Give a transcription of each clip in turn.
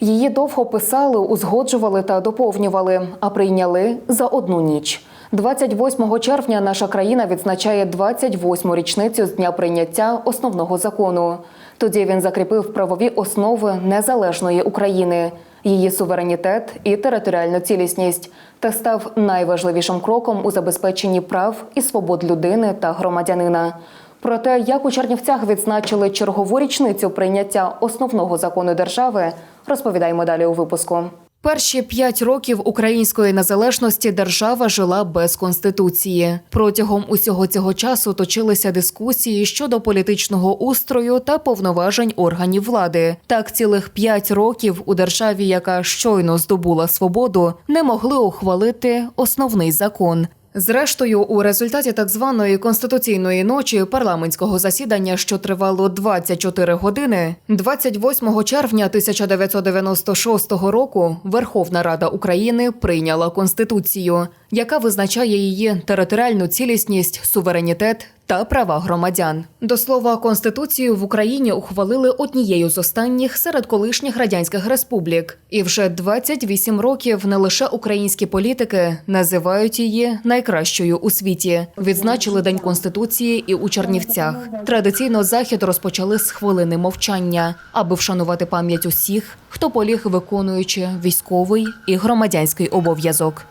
Її довго писали, узгоджували та доповнювали, а прийняли за одну ніч. 28 червня наша країна відзначає 28-му річницю з дня прийняття основного закону. Тоді він закріпив правові основи незалежної України, її суверенітет і територіальну цілісність та став найважливішим кроком у забезпеченні прав і свобод людини та громадянина. Про те, як у Чернівцях відзначили чергову річницю прийняття основного закону держави, розповідаємо далі у випуску. Перші п'ять років української незалежності держава жила без конституції. Протягом усього цього часу точилися дискусії щодо політичного устрою та повноважень органів влади. Так, цілих п'ять років у державі, яка щойно здобула свободу, не могли ухвалити основний закон. Зрештою, у результаті так званої конституційної ночі парламентського засідання, що тривало 24 години, 28 червня 1996 року Верховна Рада України прийняла конституцію, яка визначає її територіальну цілісність, суверенітет та права громадян. До слова, конституцію в Україні ухвалили однією з останніх серед колишніх радянських республік, і вже 28 років не лише українські політики називають її найкращою у світі. Відзначили День конституції і у Чернівцях. Традиційно захід розпочали з хвилини мовчання, аби вшанувати пам'ять усіх, хто поліг виконуючи військовий і громадянський обов'язок.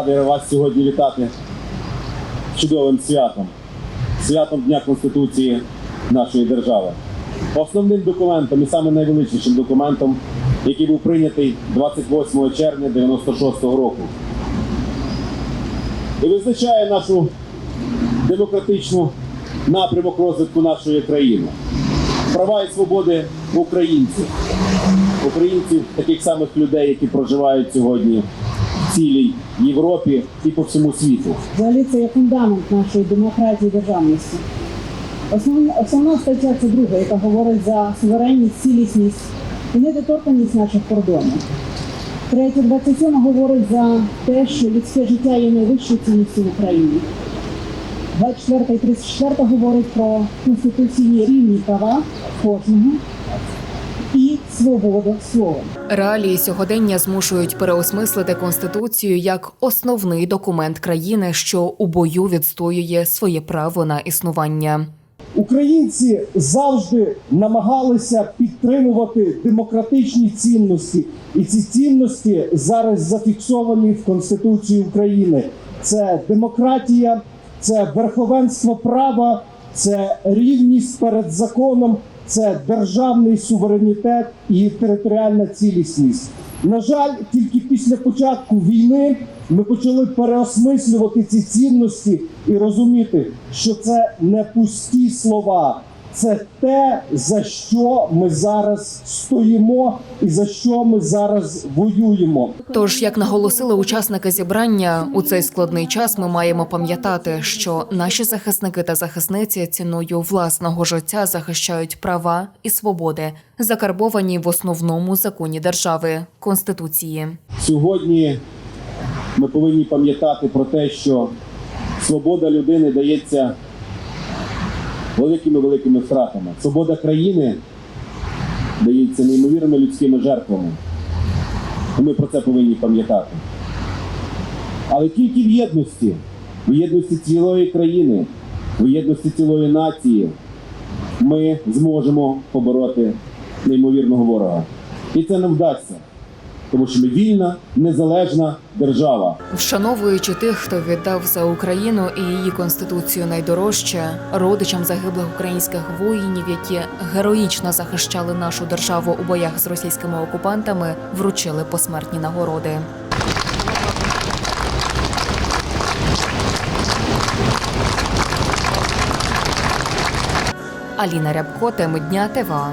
Радий вас сьогодні вітати чудовим святом, святом Дня Конституції нашої держави. Основним документом і саме найвеличнішим документом, який був прийнятий 28 червня 96-го року. І визначає нашу демократичну напрямок розвитку нашої країни. Права і свободи українців, українців, таких самих людей, які проживають сьогодні цілій Європі і по всьому світу. Взагалі це є фундамент нашої демократії і державності. Основна, основна стаття це друга, яка говорить за суверенність, цілісність і недоторканність наших кордонів. Третя, 27 говорить за те, що людське життя є найвищою цінністю в Україні. 24 і 34 говорить про конституційні рівні права кожного свободу слова. Реалії сьогодення змушують переосмислити конституцію як основний документ країни, що у бою відстоює своє право на існування. Українці завжди намагалися підтримувати демократичні цінності, і ці цінності зараз зафіксовані в Конституції України. Це демократія, це верховенство права, це рівність перед законом, це державний суверенітет і територіальна цілісність. На жаль, тільки після початку війни ми почали переосмислювати ці цінності і розуміти, що це не пусті слова, це те, за що ми зараз стоїмо і за що ми зараз воюємо. Тож, як наголосили учасники зібрання, у цей складний час ми маємо пам'ятати, що наші захисники та захисниці ціною власного життя захищають права і свободи, закарбовані в основному законі держави конституції. Сьогодні ми повинні пам'ятати про те, що свобода людини дається великими великими втратами. Свобода країни дається неймовірними людськими жертвами. І ми про це повинні пам'ятати. Але тільки в єдності, в єдності цілої країни, в єдності цілої нації ми зможемо побороти неймовірного ворога. І це нам вдасться, тому що ми вільна, незалежна держава. Вшановуючи тих, хто віддав за Україну і її конституцію найдорожче, родичам загиблих українських воїнів, які героїчно захищали нашу державу у боях з російськими окупантами, вручили посмертні нагороди. Аліна Рябко, теми дня ТВА.